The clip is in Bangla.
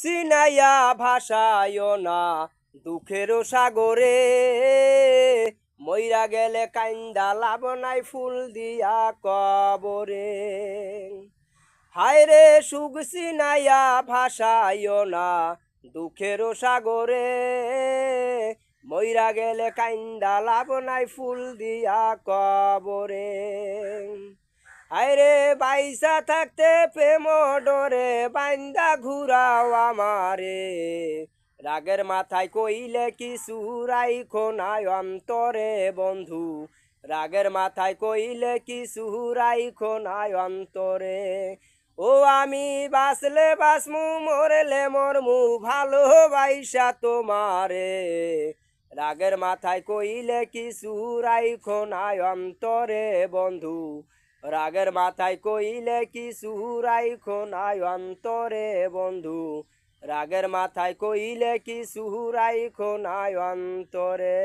সিনাইয়া ভাষায় না, দুঃখেরও সাগরে। মইরা গেলে কাইন্দা লাভ নাই ফুল দিয়া কবরে। হায় রে সুখ সিনাইয়া ভাষায় না, দুঃখেরও সাগরে। মইরা গেলে কাইন্দা লাভ নাই ফুল দিয়া কবরে। আরে বাইসা থাকতে প্রেম ডরে, বাইন্দা ঘুরাও আমারে। রাগের মাথায় কইলে কি রাইখো নাই অন্তরে, বন্ধু। রাগের মাথায় কইলে কি রাইখো নাই অন্তরে। ও আমি বাসলে বাসমু মরলে মরমু, ভালোবাইসা তোমারে। রাগের মাথায় কইলে কি রাইখো নাই অন্তরে, বন্ধু। রাগের মাথায় কইলে কি সুহুরাই খোনাই অন্তরে বন্ধু? রাগের মাথায় কইলে কি সুহুরাই খোনাই অন্তরে?